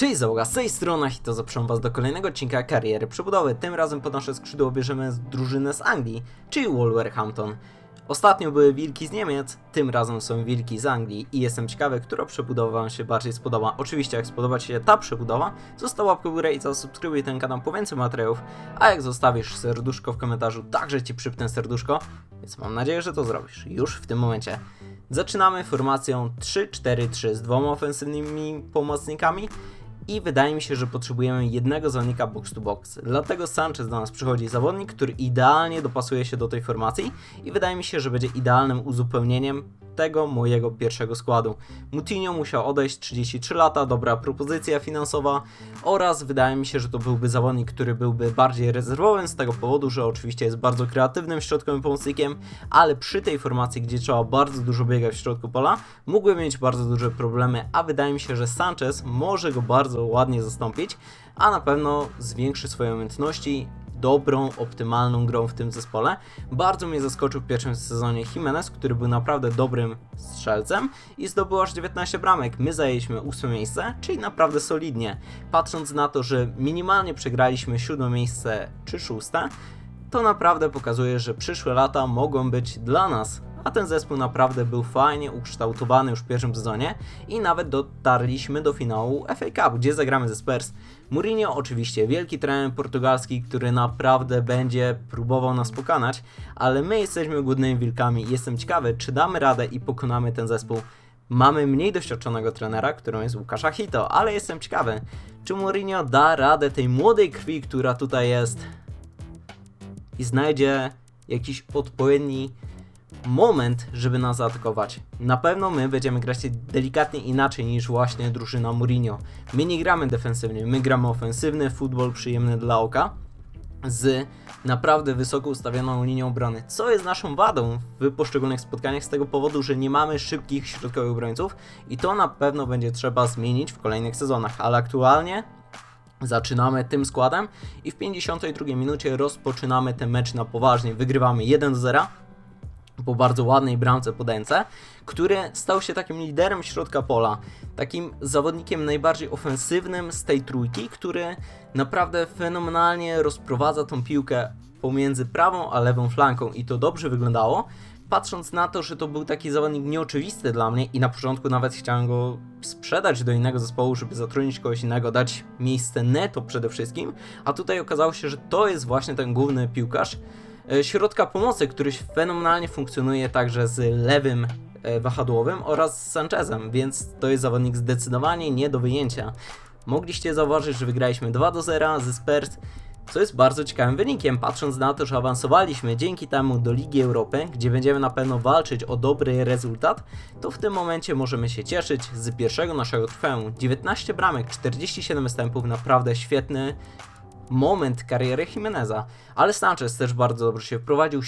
Cześć załoga, z tej strony i to zapraszam was do kolejnego odcinka kariery przebudowy. Tym razem pod nasze skrzydło bierzemy drużynę z Anglii, czyli Wolverhampton. Ostatnio były wilki z Niemiec, tym razem są wilki z Anglii i jestem ciekawy, która przebudowa wam się bardziej spodoba. Oczywiście jak spodoba ci się ta przebudowa, zostaw łapkę w górę i zasubskrybuj ten kanał po więcej materiałów, a jak zostawisz serduszko w komentarzu, także ci przypnę serduszko, więc mam nadzieję, że to zrobisz już w tym momencie. Zaczynamy formacją 3-4-3 z dwoma ofensywnymi pomocnikami i wydaje mi się, że potrzebujemy jednego zawodnika box to box. Dlatego Sanchez do nas przychodzi zawodnik, który idealnie dopasuje się do tej formacji i wydaje mi się, że będzie idealnym uzupełnieniem tego mojego pierwszego składu. Mutinho musiał odejść 33 lata, dobra propozycja finansowa oraz wydaje mi się, że to byłby zawodnik, który byłby bardziej rezerwowym z tego powodu, że oczywiście jest bardzo kreatywnym środkowym pomocnikiem, ale przy tej formacji, gdzie trzeba bardzo dużo biegać w środku pola, mógłby mieć bardzo duże problemy, a wydaje mi się, że Sanchez może go bardzo ładnie zastąpić, a na pewno zwiększy swoje umiejętności dobrą, optymalną grą w tym zespole. Bardzo mnie zaskoczył w pierwszym sezonie Jimenez, który był naprawdę dobrym strzelcem i zdobył aż 19 bramek. My zajęliśmy ósme miejsce, czyli naprawdę solidnie. Patrząc na to, że minimalnie przegraliśmy siódme miejsce czy szóste, to naprawdę pokazuje, że przyszłe lata mogą być dla nas. A ten zespół naprawdę był fajnie ukształtowany już w pierwszym sezonie i nawet dotarliśmy do finału FA Cup, gdzie zagramy ze Spurs. Mourinho oczywiście wielki trener portugalski, który naprawdę będzie próbował nas pokonać, ale my jesteśmy głodnymi wilkami i jestem ciekawy, czy damy radę i pokonamy ten zespół. Mamy mniej doświadczonego trenera, którym jest Łukasz Hito, ale jestem ciekawy, czy Mourinho da radę tej młodej krwi, która tutaj jest i znajdzie jakiś odpowiedni moment, żeby nas zaatakować. Na pewno my będziemy grać delikatnie inaczej niż właśnie drużyna Mourinho. My nie gramy defensywnie, my gramy ofensywny, futbol przyjemny dla oka z naprawdę wysoko ustawioną linią obrony, co jest naszą wadą w poszczególnych spotkaniach z tego powodu, że nie mamy szybkich środkowych obrońców i to na pewno będzie trzeba zmienić w kolejnych sezonach, ale aktualnie Zaczynamy tym składem i w 52 minucie rozpoczynamy ten mecz na poważnie. Wygrywamy 1 do 0 po bardzo ładnej bramce podęce, który stał się takim liderem środka pola, takim zawodnikiem najbardziej ofensywnym z tej trójki, który naprawdę fenomenalnie rozprowadza tą piłkę pomiędzy prawą a lewą flanką i to dobrze wyglądało. Patrząc na to, że to był taki zawodnik nieoczywisty dla mnie i na początku nawet chciałem go sprzedać do innego zespołu, żeby zatrudnić kogoś innego, dać miejsce neto przede wszystkim, a tutaj okazało się, że to jest właśnie ten główny piłkarz, środka pomocy, który fenomenalnie funkcjonuje także z lewym e, wahadłowym oraz z Sanchezem, więc to jest zawodnik zdecydowanie nie do wyjęcia. Mogliście zauważyć, że wygraliśmy 2 do 0 ze Spurs, co jest bardzo ciekawym wynikiem, patrząc na to, że awansowaliśmy dzięki temu do Ligi Europy, gdzie będziemy na pewno walczyć o dobry rezultat, to w tym momencie możemy się cieszyć z pierwszego naszego trofeum. 19 bramek, 47 występów, naprawdę świetny moment kariery Jimeneza. Ale Sanchez też bardzo dobrze się wprowadził,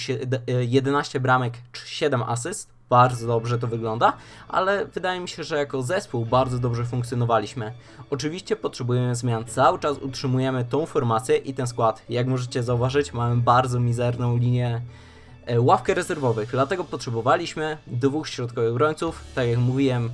11 bramek, 7 asyst, bardzo dobrze to wygląda, ale wydaje mi się, że jako zespół bardzo dobrze funkcjonowaliśmy. Oczywiście potrzebujemy zmian, cały czas utrzymujemy tą formację i ten skład. Jak możecie zauważyć, mamy bardzo mizerną linię e, ławkę rezerwowych, dlatego potrzebowaliśmy dwóch środkowych obrońców, tak jak mówiłem,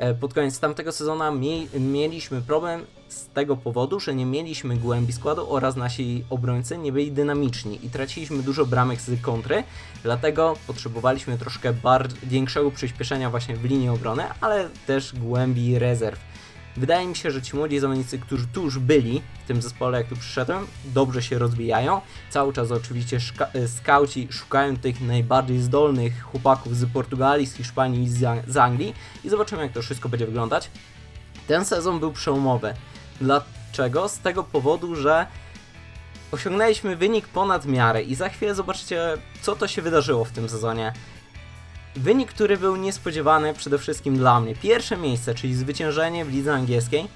E, pod koniec tamtego sezonu mie mieliśmy problem z tego powodu, że nie mieliśmy głębi składu oraz nasi obrońcy nie byli dynamiczni i traciliśmy dużo bramek z kontry, dlatego potrzebowaliśmy troszkę większego przyspieszenia właśnie w linii obrony, ale też głębi rezerw. Wydaje mi się, że ci młodzi zawodnicy, którzy tu już byli w tym zespole, jak tu przyszedłem, dobrze się rozwijają. Cały czas oczywiście e, skauci szukają tych najbardziej zdolnych chłopaków z Portugalii, z Hiszpanii i z Anglii i zobaczymy, jak to wszystko będzie wyglądać. Ten sezon był przełomowy. Dlaczego? Z tego powodu, że osiągnęliśmy wynik ponad miarę i za chwilę zobaczycie, co to się wydarzyło w tym sezonie. Wynik, który był niespodziewany przede wszystkim dla mnie. Pierwsze miejsce, czyli zwyciężenie w lidze angielskiej.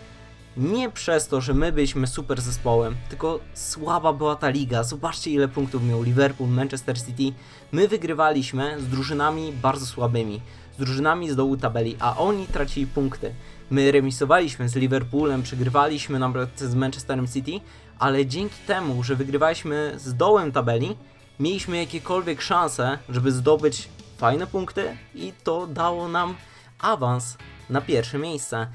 Nie przez to, że my byliśmy super zespołem, tylko słaba była ta liga. Zobaczcie ile punktów miał Liverpool, Manchester City. My wygrywaliśmy z drużynami bardzo słabymi, z drużynami z dołu tabeli, a oni tracili punkty. My remisowaliśmy z Liverpoolem, przegrywaliśmy nawet z Manchesterem City, ale dzięki temu, że wygrywaliśmy z dołem tabeli, mieliśmy jakiekolwiek szanse, żeby zdobyć fajne punkty i to dało nam awans na pierwsze miejsce.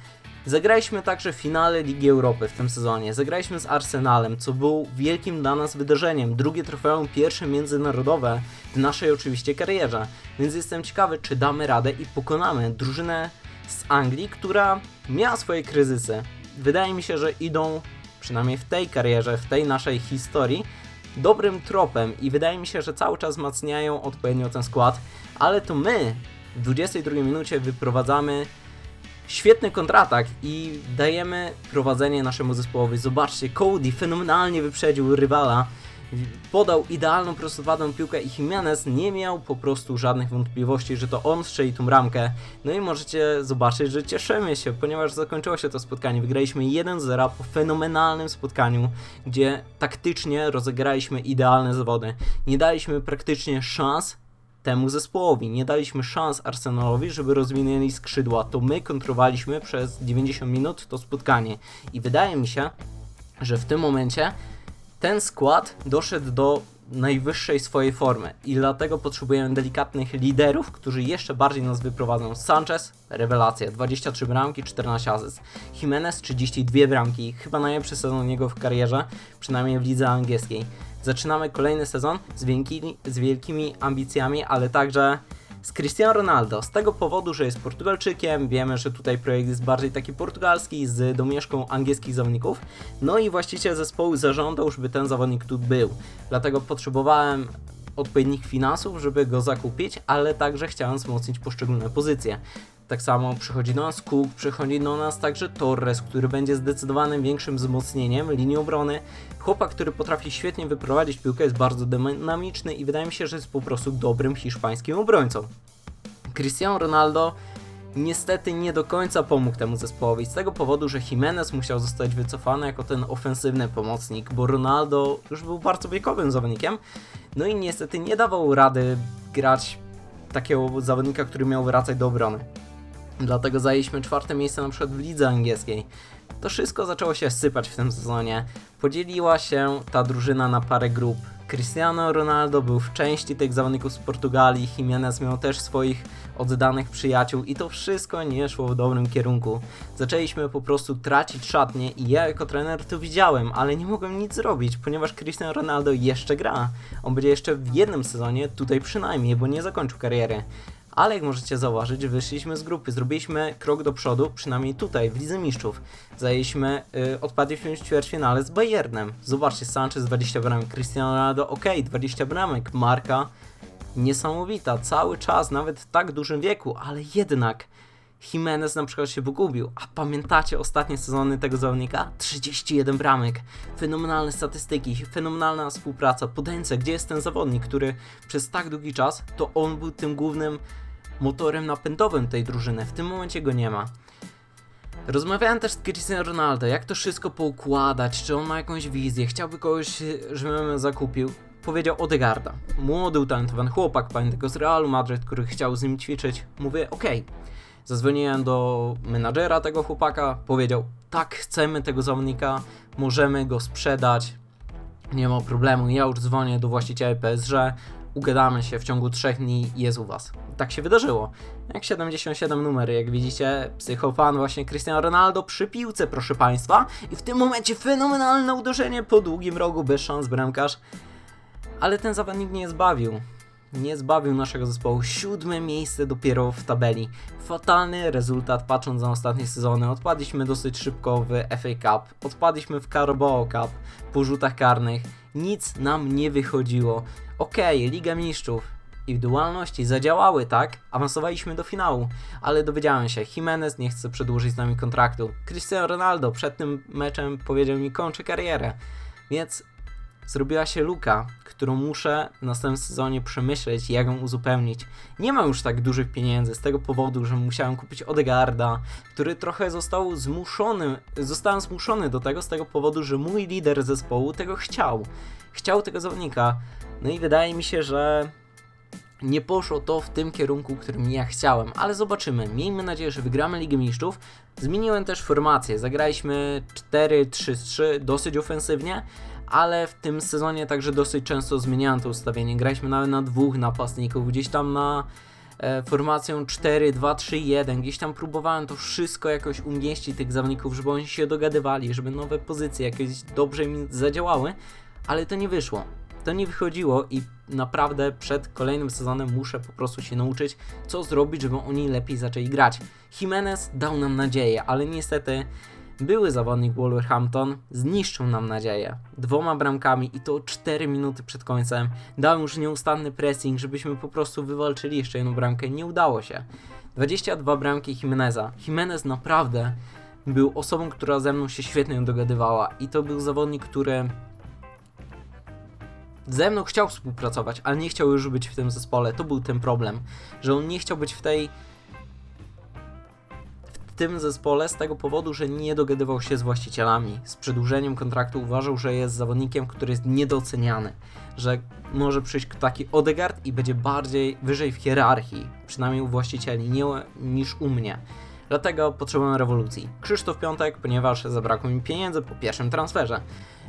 Zagraliśmy także finale Ligi Europy w tym sezonie. Zagraliśmy z Arsenalem, co było wielkim dla nas wydarzeniem. Drugie trofeum, pierwsze międzynarodowe w naszej oczywiście karierze. Więc jestem ciekawy, czy damy radę i pokonamy drużynę z Anglii, która miała swoje kryzysy. Wydaje mi się, że idą, przynajmniej w tej karierze, w tej naszej historii, dobrym tropem i wydaje mi się, że cały czas wzmacniają odpowiednio ten skład, ale to my w 22 minucie wyprowadzamy świetny kontratak i dajemy prowadzenie naszemu zespołowi. Zobaczcie, Cody fenomenalnie wyprzedził rywala, podał idealną prostopadłą piłkę i Jimenez nie miał po prostu żadnych wątpliwości, że to on strzeli tą ramkę. No i możecie zobaczyć, że cieszymy się, ponieważ zakończyło się to spotkanie. Wygraliśmy 1-0 po fenomenalnym spotkaniu, gdzie taktycznie rozegraliśmy idealne zawody. Nie daliśmy praktycznie szans temu zespołowi. Nie daliśmy szans Arsenalowi, żeby rozwinęli skrzydła. To my kontrowaliśmy przez 90 minut to spotkanie. I wydaje mi się, że w tym momencie ten skład doszedł do najwyższej swojej formy i dlatego potrzebujemy delikatnych liderów, którzy jeszcze bardziej nas wyprowadzą. Sanchez, rewelacja, 23 bramki, 14 asyst. Jimenez, 32 bramki, chyba najlepszy sezon niego w karierze, przynajmniej w lidze angielskiej. Zaczynamy kolejny sezon z, wielkimi, z wielkimi ambicjami, ale także z Cristiano Ronaldo. Z tego powodu, że jest Portugalczykiem, wiemy, że tutaj projekt jest bardziej taki portugalski, z domieszką angielskich zawodników. No i właściciel zespołu zażądał, żeby ten zawodnik tu był. Dlatego potrzebowałem odpowiednich finansów, żeby go zakupić, ale także chciałem wzmocnić poszczególne pozycje. Tak samo przychodzi do nas Cook, przychodzi do nas także Torres, który będzie zdecydowanym większym wzmocnieniem linii obrony. Chłopak, który potrafi świetnie wyprowadzić piłkę, jest bardzo dynamiczny i wydaje mi się, że jest po prostu dobrym hiszpańskim obrońcą. Cristiano Ronaldo niestety nie do końca pomógł temu zespołowi z tego powodu, że Jimenez musiał zostać wycofany jako ten ofensywny pomocnik, bo Ronaldo już był bardzo wiekowym zawodnikiem, no i niestety nie dawał rady grać takiego zawodnika, który miał wracać do obrony. Dlatego zajęliśmy czwarte miejsce na przykład w lidze angielskiej. To wszystko zaczęło się sypać w tym sezonie. Podzieliła się ta drużyna na parę grup. Cristiano Ronaldo był w części tych zawodników z Portugalii, Jimenez miał też swoich oddanych przyjaciół i to wszystko nie szło w dobrym kierunku. Zaczęliśmy po prostu tracić szatnie i ja jako trener to widziałem, ale nie mogłem nic zrobić, ponieważ Cristiano Ronaldo jeszcze gra. On będzie jeszcze w jednym sezonie, tutaj przynajmniej, bo nie zakończył kariery ale jak możecie zauważyć, wyszliśmy z grupy, zrobiliśmy krok do przodu, przynajmniej tutaj, w Lidze Mistrzów. Zajęliśmy, yy, odpadliśmy w ćwierćfinale z Bayernem. Zobaczcie, Sanchez 20 bramek, Cristiano Ronaldo, ok, 20 bramek, Marka niesamowita, cały czas, nawet w tak dużym wieku, ale jednak Jimenez na przykład się pogubił. A pamiętacie ostatnie sezony tego zawodnika? 31 bramek, fenomenalne statystyki, fenomenalna współpraca, podęce, gdzie jest ten zawodnik, który przez tak długi czas, to on był tym głównym motorem napędowym tej drużyny. W tym momencie go nie ma. Rozmawiałem też z Cristiano Ronaldo, jak to wszystko poukładać, czy on ma jakąś wizję, chciałby kogoś, żebym zakupił. Powiedział Odegarda. Młody, utalentowany chłopak, pamiętam z Realu Madryt, który chciał z nim ćwiczyć. Mówię, okej. Okay. Zadzwoniłem do menadżera tego chłopaka, powiedział, tak, chcemy tego zawodnika, możemy go sprzedać, nie ma problemu, ja już dzwonię do właściciela PSG, ugadamy się w ciągu trzech dni jest u was. Tak się wydarzyło. Jak 77 numery, jak widzicie, psychofan właśnie Cristiano Ronaldo przy piłce, proszę państwa. I w tym momencie fenomenalne uderzenie po długim rogu, bez szans bramkarz. Ale ten zawodnik nie zbawił. Nie zbawił naszego zespołu. Siódme miejsce dopiero w tabeli. Fatalny rezultat patrząc na ostatnie sezony. Odpadliśmy dosyć szybko w FA Cup, odpadliśmy w Carabao Cup po rzutach karnych. Nic nam nie wychodziło. Okej, okay, Liga Mistrzów, indywidualności zadziałały, tak? Awansowaliśmy do finału, ale dowiedziałem się, Jimenez nie chce przedłużyć z nami kontraktu. Cristiano Ronaldo przed tym meczem powiedział mi kończę karierę. Więc zrobiła się luka, którą muszę w następnym sezonie przemyśleć, jak ją uzupełnić. Nie mam już tak dużych pieniędzy z tego powodu, że musiałem kupić Odegarda, który trochę został zmuszony, zostałem zmuszony do tego z tego powodu, że mój lider zespołu tego chciał. Chciał tego zawodnika. No i wydaje mi się, że nie poszło to w tym kierunku, którym ja chciałem, ale zobaczymy. Miejmy nadzieję, że wygramy Ligę Mistrzów. Zmieniłem też formację. Zagraliśmy 4-3-3 dosyć ofensywnie, ale w tym sezonie także dosyć często zmieniałem to ustawienie. Graliśmy nawet na dwóch napastników, gdzieś tam na e, formacją 4-2-3-1. Gdzieś tam próbowałem to wszystko jakoś umieścić tych zawodników, żeby oni się dogadywali, żeby nowe pozycje jakoś dobrze mi zadziałały, ale to nie wyszło. To nie wychodziło i naprawdę przed kolejnym sezonem muszę po prostu się nauczyć, co zrobić, żeby oni lepiej zaczęli grać. Jimenez dał nam nadzieję, ale niestety były zawodnik Wolverhampton zniszczył nam nadzieję. Dwoma bramkami i to 4 minuty przed końcem. Dał już nieustanny pressing, żebyśmy po prostu wywalczyli jeszcze jedną bramkę. Nie udało się. 22 bramki Jimeneza. Jimenez naprawdę był osobą, która ze mną się świetnie dogadywała i to był zawodnik, który ze mną chciał współpracować, ale nie chciał już być w tym zespole. To był ten problem, że on nie chciał być w tej w tym zespole z tego powodu, że nie dogadywał się z właścicielami. Z przedłużeniem kontraktu uważał, że jest zawodnikiem, który jest niedoceniany, że może przyjść taki Odegaard i będzie bardziej wyżej w hierarchii, przynajmniej u właścicieli, nie, niż u mnie. Dlatego potrzebuję rewolucji. Krzysztof Piątek, ponieważ zabrakło mi pieniędzy po pierwszym transferze.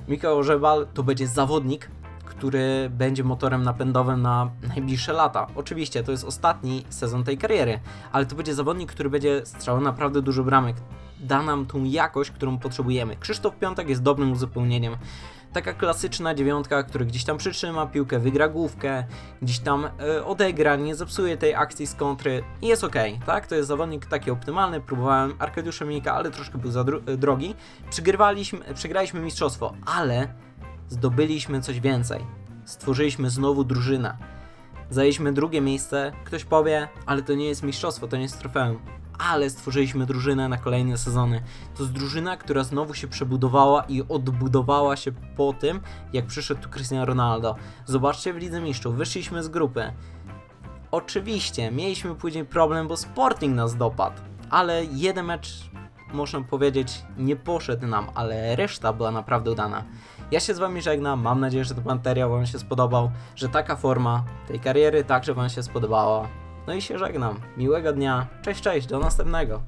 Michał Żebal to będzie zawodnik, który będzie motorem napędowym na najbliższe lata. Oczywiście to jest ostatni sezon tej kariery, ale to będzie zawodnik, który będzie strzelał naprawdę dużo bramek. Da nam tą jakość, którą potrzebujemy. Krzysztof Piątek jest dobrym uzupełnieniem. Taka klasyczna dziewiątka, który gdzieś tam przytrzyma piłkę, wygra główkę, gdzieś tam e, odegra, nie zepsuje tej akcji z kontry i jest ok, tak? To jest zawodnik taki optymalny. Próbowałem Arkadiusza Milika, ale troszkę był za e, drogi. Przegraliśmy mistrzostwo, ale zdobyliśmy coś więcej. Stworzyliśmy znowu drużynę. Zajęliśmy drugie miejsce. Ktoś powie, ale to nie jest mistrzostwo, to nie jest trofeum. Ale stworzyliśmy drużynę na kolejne sezony. To jest drużyna, która znowu się przebudowała i odbudowała się po tym, jak przyszedł tu Cristiano Ronaldo. Zobaczcie w Lidze Mistrzów, wyszliśmy z grupy. Oczywiście, mieliśmy później problem, bo Sporting nas dopadł. Ale jeden mecz, można powiedzieć, nie poszedł nam, ale reszta była naprawdę udana. Ja się z Wami żegnam, mam nadzieję, że ten materiał Wam się spodobał, że taka forma tej kariery także Wam się spodobała. No i się żegnam. Miłego dnia, cześć, cześć, do następnego.